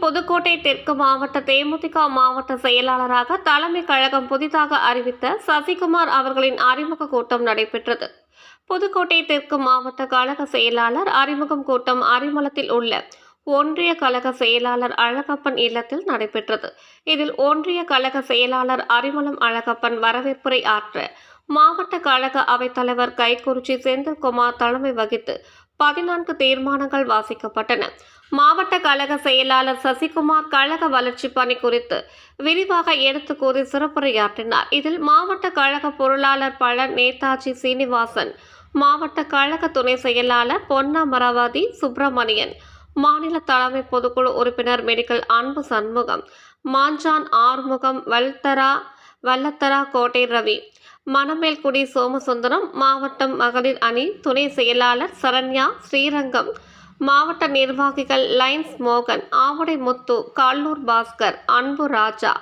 புதுக்கோட்டை தெற்கு மாவட்ட தேமுதிக மாவட்ட செயலாளராக தலைமை கழகம் புதிதாக அறிவித்த சசிகுமார் அவர்களின் அறிமுக கூட்டம் நடைபெற்றது. புதுக்கோட்டை தெற்கு மாவட்ட கழக செயலாளர் அறிமுகம் கூட்டம் அரிமளத்தில் உள்ள ஒன்றிய கழக செயலாளர் அழகப்பன் இல்லத்தில் நடைபெற்றது. இதில் ஒன்றிய கழக செயலாளர் அரிமளம் அழகப்பன் வரவேற்புரை ஆற்ற மாவட்ட கழக அவைத்தலைவர் கைக்குறிச்சி செந்தில்குமார் தலைமை வகித்து பதினான்கு தீர்மானங்கள் வாசிக்கப்பட்டன. மாவட்ட கழக செயலாளர் சசிகுமார் கழக வளர்ச்சி பணி குறித்து விரிவாக எடுத்து கூறி சிறப்புரையாற்றினார். இதில் மாவட்ட கழக பொருளாளர் பழ நேதாஜி சீனிவாசன் மாவட்ட கழக துணை செயலாளர் பொன்னமராவதி சுப்பிரமணியன் மாநில தலைமை பொதுக்குழு உறுப்பினர் மெடிக்கல் அன்பு சண்முகம் மாஞ்சான் ஆறுமுகம் வல்தரா வல்லத்தரா கோட்டை ரவி மணமேல்குடி சோமசுந்தரம் மாவட்டம் மகளிர் அணி துணை செயலாளர் சரண்யா ஸ்ரீரங்கம். மாவட்ட நிர்வாகிகள் லைன்ஸ் மோகன் ஆவடை முத்து கால்லூர் பாஸ்கர் அன்பு ராஜா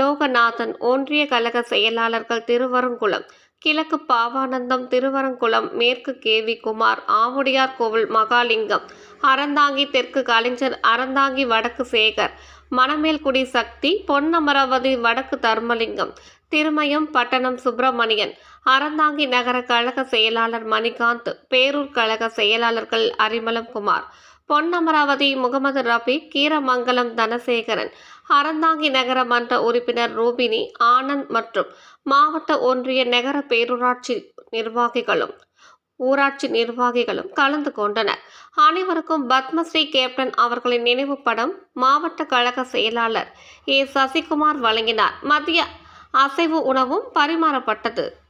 லோகநாதன் ஒன்றிய கழக செயலாளர்கள் திருவரங்குளம் கிழக்கு பாவானந்தம் திருவரங்குளம் மேற்கு கேவி குமார் ஆவுடையார் கோவில் மகாலிங்கம். அறந்தாங்கி தெற்கு கலைஞர் அறந்தாங்கி வடக்கு சேகர். மணமேல்குடி சக்தி பொன்னமராவதி வடக்கு தர்மலிங்கம். திருமயம் பட்டணம் சுப்பிரமணியன். அறந்தாங்கி நகர கழக செயலாளர் மணிகாந்த் பேரூர் கழக செயலாளர்கள் அரிமலம் குமார். பொன்னமராவதி முகமது ரபி கீரமங்கலம் தனசேகரன். அறந்தாங்கி நகர மன்ற உறுப்பினர் ரூபினி ஆனந்த் மற்றும் மாவட்ட ஒன்றிய நகர பேரூராட்சி நிர்வாகிகளும் ஊராட்சி நிர்வாகிகளும் கலந்து கொண்டனர். அனைவருக்கும் பத்மஸ்ரீ கேப்டன் அவர்களின் நினைவு படம் மாவட்ட கழக செயலாளர் ஏ. சசிகுமார் வழங்கினார். மதிய அசைவு உணவும் பரிமாறப்பட்டது.